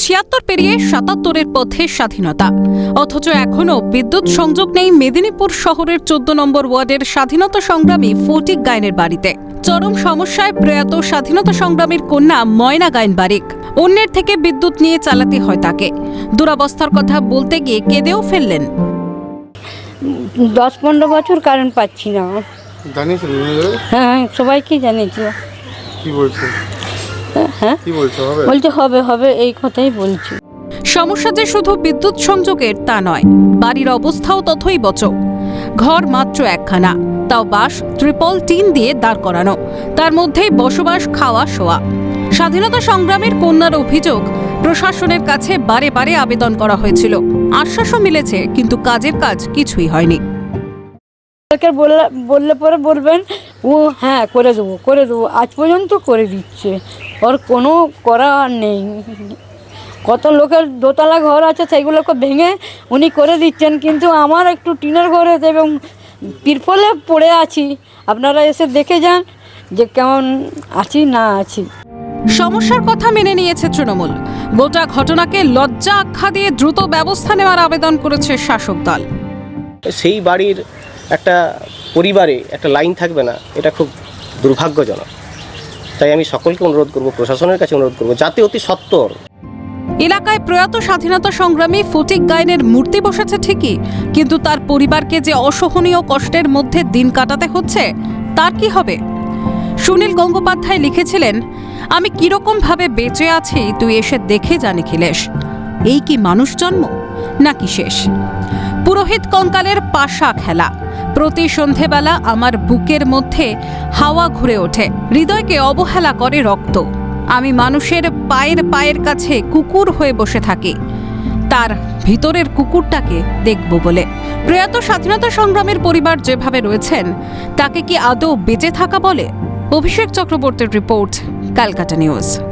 ছিয়াত্তর পেরিয়ে সাতাত্তরের পথে স্বাধীনতা। অথচ এখনও বিদ্যুৎ সংযোগ নেই মেদিনীপুর শহরের চোদ্দ নম্বর ওয়ার্ডের স্বাধীনতা সংগ্রামী ফটিক গায়নের বাড়িতে। চরম সমস্যায় প্রয়াত স্বাধীনতা সংগ্রামীর কন্যা ময়না গায়ন বারিক অন্যের থেকে বিদ্যুৎ নিয়ে চালাতে হয় তাকে। দুরাবস্থার কথা বলতে গিয়ে কেঁদেও ফেললেন। দশ পনেরো বছর কারণ পাচ্ছি না। জানিয়েছিল হ্যাঁ সবাইকে জানিয়েছি কি বলছে? হ্যাঁ? বলছে হবে? হবে এই কথাই বলছি। সমস্যা যে শুধু বিদ্যুৎ সংযোগের তা নয় বাড়ির অবস্থাও তথই বচ ঘর মাত্র একখানা তাও বাঁশ ত্রিপল টিন দিয়ে দাঁড় করানো তার মধ্যেই বসবাস খাওয়া শোয়া। স্বাধীনতা সংগ্রামের কন্যার অভিযোগ প্রশাসনের কাছে বারে বারে আবেদন করা হয়েছিল। আশ্বাসও মিলেছে কিন্তু কাজের কাজ কিছুই হয়নি। বললে বললে পরে বলবেন ও হ্যাঁ করে দেবো করে দেবো। আজ পর্যন্ত করে দিচ্ছে। ওর কোনো করা আর নেই। কত লোকের দোতলা ঘর আছে সেইগুলোকে ভেঙে উনি করে দিচ্ছেন। কিন্তু আমার একটু টিনের ঘরে এবং তিরপলে পড়ে আছি। আপনারা এসে দেখে যান যে কেমন আছি না আছি। সমস্যার কথা মেনে নিয়েছে তৃণমূল। গোটা ঘটনাকে লজ্জা আখ্যা দিয়ে দ্রুত ব্যবস্থা নেওয়ার আবেদন করেছে শাসক দল। সেই বাড়ির একটা পরিবারে একটা লাইন থাকবে না, এটা খুব দুর্ভাগ্যজনক। তাই আমি সকলকে অনুরোধ করব, প্রশাসনের কাছে অনুরোধ করব, যাতে অতি সত্বর। এলাকায় প্রয়াত স্বাধীনতা সংগ্রামী ফটিক গায়নের মূর্তি বসেছে ঠিকই, কিন্তু তার পরিবারকে যে অসহনীয় কষ্টের মধ্যে দিন কাটাতে হচ্ছে, তার কি হবে? সুনীল গঙ্গোপাধ্যায় লিখেছিলেন, আমি কীরকম ভাবে বেঁচে আছি, তুই এসে দেখে জানি খিলেশ এই কি মানুষ জন্ম, নাকি শেষ? পুরোহিত কঙ্কালের পাশা খেলা। প্রতি সন্ধেবেলা আমার বুকের মধ্যে হাওয়া ঘুরে ওঠে। হৃদয়কে অবহেলা করে রক্ত। আমি মানুষের পায়ের পায়ের কাছে কুকুর হয়ে বসে থাকি। তার ভিতরের কুকুরটাকে দেখব বলে। প্রয়াত স্বাধীনতা সংগ্রামের পরিবার যেভাবে রয়েছেন, তাকে কি আদৌ বেঁচে থাকা বলে? অভিষেক চক্রবর্তীর রিপোর্ট, ক্যালকাটা নিউজ।